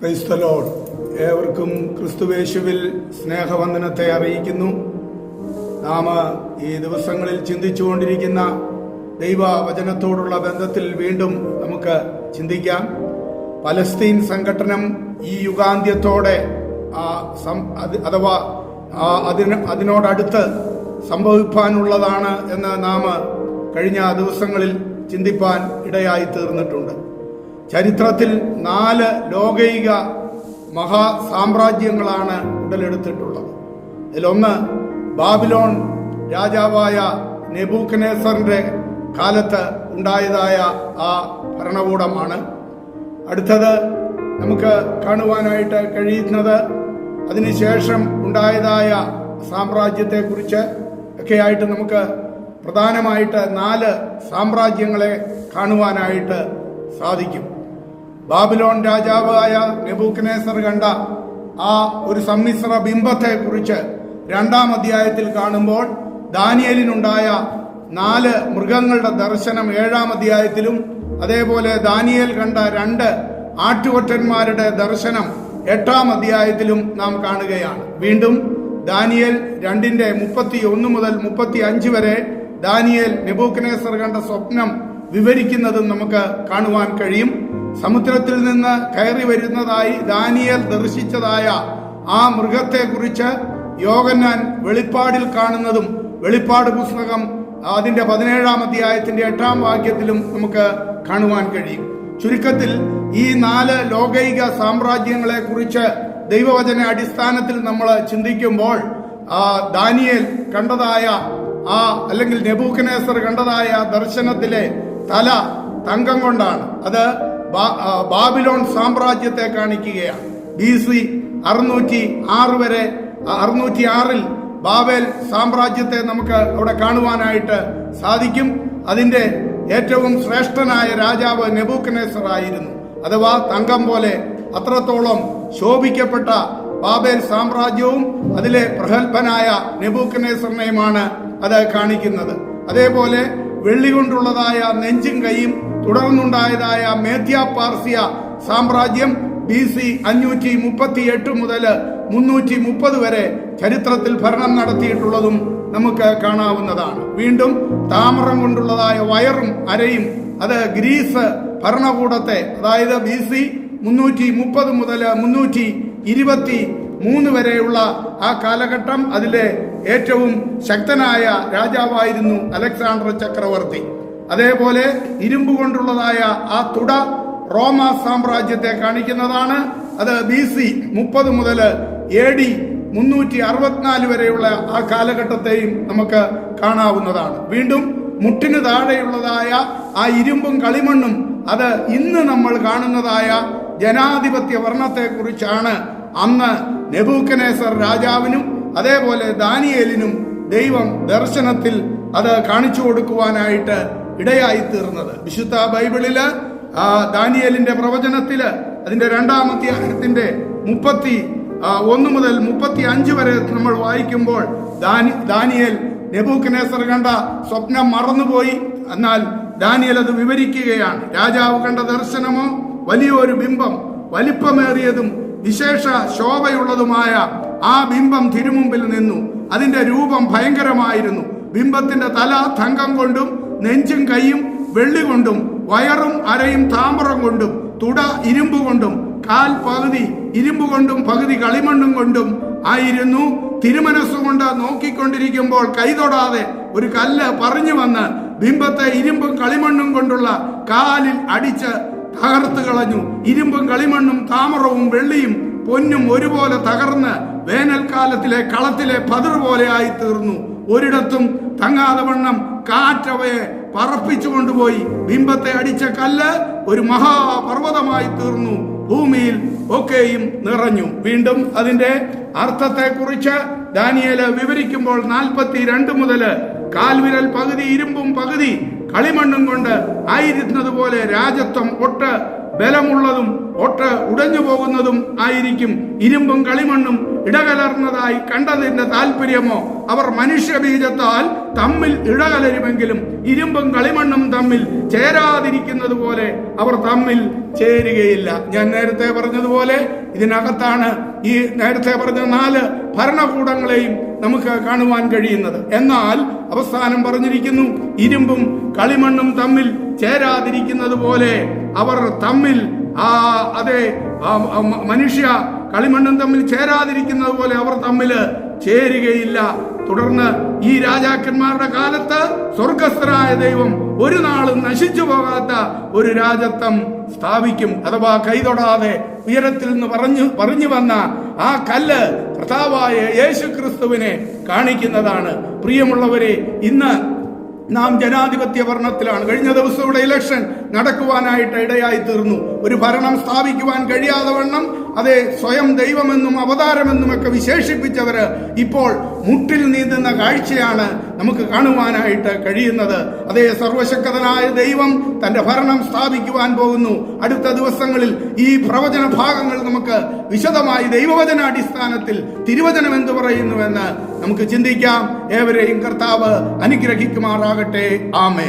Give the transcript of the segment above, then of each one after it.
ക്രൈസ്തലോൾ ഏവർക്കും ക്രിസ്തുവേശുവിൽ സ്നേഹവന്ദനത്തെ അറിയിക്കുന്നു. നാം ഈ ദിവസങ്ങളിൽ ചിന്തിച്ചുകൊണ്ടിരിക്കുന്ന ദൈവവചനത്തോടുള്ള ബന്ധത്തിൽ വീണ്ടും നമുക്ക് ചിന്തിക്കാം. പലസ്തീൻ സംഘടനം ഈ യുഗാന്ത്യത്തോടെ അഥവാ അതിന് അതിനോടടുത്ത് സംഭവിപ്പാനുള്ളതാണ് എന്ന് നാം കഴിഞ്ഞ ദിവസങ്ങളിൽ ചിന്തിപ്പാൻ ഇടയായി തീർന്നിട്ടുണ്ട്. ചരിത്രത്തിൽ നാല് ലോകൈക മഹാ സാമ്രാജ്യങ്ങളാണ് ഉടലെടുത്തിട്ടുള്ളത്. ഇതിലൊന്ന് ബാബിലോൺ രാജാവായ നെബൂക്കനേസറിന്റെ കാലത്ത് ഉണ്ടായതായ ആ ഭരണകൂടമാണ്. അടുത്തത് നമുക്ക് കാണുവാനായിട്ട് കഴിയുന്നത് അതിനുശേഷം ഉണ്ടായതായ സാമ്രാജ്യത്തെക്കുറിച്ച് ഒക്കെയായിട്ട് നമുക്ക് പ്രധാനമായിട്ട് നാല് സാമ്രാജ്യങ്ങളെ കാണുവാനായിട്ട് സാധിക്കും. ബാബിലോൺ രാജാവായ നെബൂക്കനേസർ കണ്ട ആ ഒരു സമ്മിശ്ര ബിംബത്തെ കുറിച്ച് രണ്ടാം അധ്യായത്തിൽ കാണുമ്പോൾ ദാനിയലിനുണ്ടായ നാല് മൃഗങ്ങളുടെ ദർശനം ഏഴാം അധ്യായത്തിലും അതേപോലെ ദാനിയൽ കണ്ട രണ്ട് ആട്ടുകൊറ്റന്മാരുടെ ദർശനം എട്ടാം അധ്യായത്തിലും നാം കാണുകയാണ്. വീണ്ടും ദാനിയൽ രണ്ടിന്റെ മുപ്പത്തി ഒന്ന് മുതൽ മുപ്പത്തി അഞ്ച് വരെ ദാനിയൽ നെബൂക്കനേസർ കണ്ട സ്വപ്നം വിവരിക്കുന്നതും നമുക്ക് കാണുവാൻ കഴിയും. സമുദ്രത്തിൽ നിന്ന് കയറി വരുന്നതായി ദാനിയൽ ദർശിച്ചതായ ആ മൃഗത്തെ കുറിച്ച് യോഗന്നാൻ വെളിപ്പാടിൽ കാണുന്നതും വെളിപ്പാട് പുസ്തകം അതിന്റെ പതിനേഴാം അധ്യായത്തിന്റെ എട്ടാം വാക്യത്തിലും നമുക്ക് കാണുവാൻ കഴിയും. ചുരുക്കത്തിൽ ഈ നാല് ലോകൈക സാമ്രാജ്യങ്ങളെ കുറിച്ച് ദൈവവചന അടിസ്ഥാനത്തിൽ നമ്മൾ ചിന്തിക്കുമ്പോൾ ആ ദാനിയേൽ കണ്ടതായ ആ അല്ലെങ്കിൽ നെബൂക്കനേസർ കണ്ടതായ ദർശനത്തിലെ തല തങ്കം കൊണ്ടാണ്. അത് ബാബിലോൺ സാമ്രാജ്യത്തെ കാണിക്കുകയാണ്. ബി സി അറുന്നൂറ്റി ആറ് വരെ അറുന്നൂറ്റി ആറിൽ ബാബേൽ സാമ്രാജ്യത്തെ നമുക്ക് അവിടെ കാണുവാനായിട്ട് സാധിക്കും. അതിന്റെ ഏറ്റവും ശ്രേഷ്ഠനായ രാജാവ് നെബൂക്കനേസർ ആയിരുന്നു. അഥവാ തങ്കം പോലെ അത്രത്തോളം ശോഭിക്കപ്പെട്ട ബാബേൽ സാമ്രാജ്യവും അതിലെ പ്രഗത്ഭനായ നെബൂക്കനേസറിനെയുമാണ് അത് കാണിക്കുന്നത്. അതേപോലെ വെള്ളി കൊണ്ടുള്ളതായ നെഞ്ചും കൈയും തുടർന്നുണ്ടായതായ മേധ്യ പാർസിയ സാമ്രാജ്യം ബി സി അഞ്ഞൂറ്റി മുപ്പത്തി എട്ട് മുതൽ മുന്നൂറ്റി മുപ്പത് വരെ ചരിത്രത്തിൽ ഭരണം നടത്തിയിട്ടുള്ളതും നമുക്ക് കാണാവുന്നതാണ്. വീണ്ടും താമരം കൊണ്ടുള്ളതായ വയറും അരയും അത് ഗ്രീസ് ഭരണകൂടത്തെ അതായത് ബി സി മുന്നൂറ്റി മുപ്പത് മുതൽ മുന്നൂറ്റി ഇരുപത്തി മൂന്ന് വരെയുള്ള ആ കാലഘട്ടം അതിലെ ഏറ്റവും ശക്തനായ രാജാവായിരുന്നു അലക്സാണ്ടർ ചക്രവർത്തി. അതേപോലെ ഇരുമ്പ് കൊണ്ടുള്ളതായ ആ തുട റോമ സാമ്രാജ്യത്തെ കാണിക്കുന്നതാണ്. അത് ബി സി മുപ്പത് മുതൽ എ ഡി മുന്നൂറ്റി അറുപത്തിനാല് വരെയുള്ള ആ കാലഘട്ടത്തെയും നമുക്ക് കാണാവുന്നതാണ്. വീണ്ടും മുട്ടിന് താഴെയുള്ളതായ ആ ഇരുമ്പും കളിമണ്ണും അത് ഇന്ന് നമ്മൾ കാണുന്നതായ ജനാധിപത്യ വർണത്തെക്കുറിച്ചാണ്. അന്ന് നെബൂക്കനേസർ രാജാവിനും അതേപോലെ ദാനിയേലിനും ദൈവം ദർശനത്തിൽ അത് കാണിച്ചു കൊടുക്കുവാനായിട്ട് ഇടയായി തീർന്നത്. വിശുദ്ധ ബൈബിളിൽ ആ, ദാനിയലിന്റെ പ്രവചനത്തിൽ അതിന്റെ രണ്ടാമത്തെ അഹത്തിന്റെ മുപ്പത്തി ഒന്ന് മുതൽ മുപ്പത്തി അഞ്ച് വരെ നമ്മൾ വായിക്കുമ്പോൾ ദാനി ദാനിയൽ നെബൂക്കനേസർ കണ്ട സ്വപ്നം മറന്നുപോയി. എന്നാൽ ദാനിയൽ അത് വിവരിക്കുകയാണ്. രാജാവ് കണ്ട ദർശനമോ വലിയൊരു ബിംബം വലിപ്പമേറിയതും വിശേഷ ശോഭയുള്ളതുമായ ആ ബിംബം തിരുമുമ്പിൽ നിന്നു. അതിന്റെ രൂപം ഭയങ്കരമായിരുന്നു. ബിംബത്തിന്റെ തല തങ്കം കൊണ്ടും നെഞ്ചും കൈയും വെള്ളി കൊണ്ടും വയറും അരയും താമ്രം കൊണ്ടും തുട ഇരുമ്പ് കൊണ്ടും കാൽ പകുതി ഇരുമ്പ് കൊണ്ടും പകുതി കളിമണ്ണും കൊണ്ടും ആയിരുന്നു. തിരുമനസ്സുകൊണ്ട് നോക്കിക്കൊണ്ടിരിക്കുമ്പോൾ കൈതൊടാതെ ഒരു കല്ല് പറഞ്ഞു വന്ന് ബിംബത്തെ ഇരുമ്പും കളിമണ്ണും കൊണ്ടുള്ള കാലിൽ അടിച്ച് തകർത്ത് കളഞ്ഞു. ഇരുമ്പും കളിമണ്ണും താമരവും വെള്ളിയും പൊന്നും ഒരുപോലെ തകർന്ന് വേനൽക്കാലത്തിലെ കളത്തിലെ പതിർ പോലെ ആയി തീർന്നു ഒരിടത്തും തങ്ങാതെ വണ്ണം കാറ്റവയെ പറപ്പിച്ചു കൊണ്ടുപോയി. ബിംബത്തെ അടിച്ച കല്ല് ഒരു മഹാപർവതമായി തീർന്നു. ഭൂമിയിൽ ഒക്കെയും നിറഞ്ഞു. വീണ്ടും അതിന്റെ അർത്ഥത്തെ കുറിച്ച് ദാനിയേൽ വിവരിക്കുമ്പോൾ നാൽപ്പത്തി രണ്ട് മുതൽ കാൽവിരൽ പകുതി ഇരുമ്പും പകുതി കളിമണ്ണും കൊണ്ട് ആയിരുന്നതുപോലെ രാജ്യത്വം ഒട്ട് ബലമുള്ളതും ഒട്ട് ഉടഞ്ഞു പോകുന്നതും ആയിരിക്കും. ഇരുമ്പും കളിമണ്ണും ഇടകലർന്നതായി കണ്ടതിന്റെ താല്പര്യമോ അവർ മനുഷ്യബീജത്താൽ തമ്മിൽ ഇഴകലരുമെങ്കിലും ഇരുമ്പും കളിമണ്ണും തമ്മിൽ ചേരാതിരിക്കുന്നത് പോലെ അവർ തമ്മിൽ ചേരുകയില്ല. ഞാൻ നേരത്തെ പറഞ്ഞതുപോലെ ഇതിനകത്താണ് ഈ നേരത്തെ പറഞ്ഞ നാല് ഭരണകൂടങ്ങളെയും നമുക്ക് കാണുവാൻ കഴിയുന്നത്. എന്നാൽ അവസാനം പറഞ്ഞിരിക്കുന്നു ഇരുമ്പും കളിമണ്ണും തമ്മിൽ ചേരാതിരിക്കുന്നത് പോലെ അവർ തമ്മിൽ ആ അതെ മനുഷ്യ കളിമണ്ണും തമ്മിൽ ചേരാതിരിക്കുന്നത് പോലെ അവർ തമ്മിൽ ചേരുകയില്ല. തുടർന്ന് ഈ രാജാക്കന്മാരുടെ കാലത്ത് സ്വർഗസ്ഥരായ ദൈവം ഒരു നാളും നശിച്ചു പോകാത്ത ഒരു രാജത്വം സ്ഥാപിക്കും അഥവാ കൈതൊടാതെ ഉയരത്തിൽ നിന്ന് പറഞ്ഞു പറഞ്ഞു വന്ന ആ കല്ല് കർത്താവായ യേശു ക്രിസ്തുവിനെ കാണിക്കുന്നതാണ്. പ്രിയമുള്ളവരെ ഇന്ന് നാം ജനാധിപത്യ ഭരണത്തിലാണ്. കഴിഞ്ഞ ദിവസം ഇവിടെ ഇലക്ഷൻ നടക്കുവാനായിട്ട് ഇടയായി തീർന്നു. ഒരു ഭരണം സ്ഥാപിക്കുവാൻ കഴിയാതെ വണ്ണം അതെ സ്വയം ദൈവമെന്നും അവതാരമെന്നും ഒക്കെ വിശേഷിപ്പിച്ചവര് ഇപ്പോൾ മുട്ടിൽ നീന്തുന്ന കാഴ്ചയാണ് നമുക്ക് കാണുവാനായിട്ട് കഴിയുന്നത്. അതേ സർവശക്തനായ ദൈവം തന്റെ ഭരണം സ്ഥാപിക്കുവാൻ പോകുന്നു. അടുത്ത ദിവസങ്ങളിൽ ഈ പ്രവചന ഭാഗങ്ങൾ നമുക്ക് വിശദമായി ദൈവവചനാടിസ്ഥാനത്തിൽ തിരുവചനം എന്തു പറയുന്നുവെന്ന് നമുക്ക് ചിന്തിക്കാം. ഏവരെയും കർത്താവ് അനുഗ്രഹിക്കുമാറാകട്ടെ. ആമേ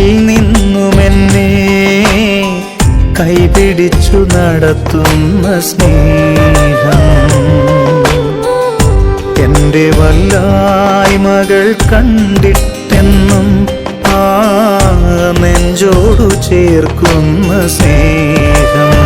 കൈപിടിച്ചു നടത്തുന്ന സ്നേഹം. എന്റെ വല്ലായ്മകൾ കണ്ടിട്ടെന്നും ആ നെഞ്ചോടു ചേർക്കുന്ന സ്നേഹം.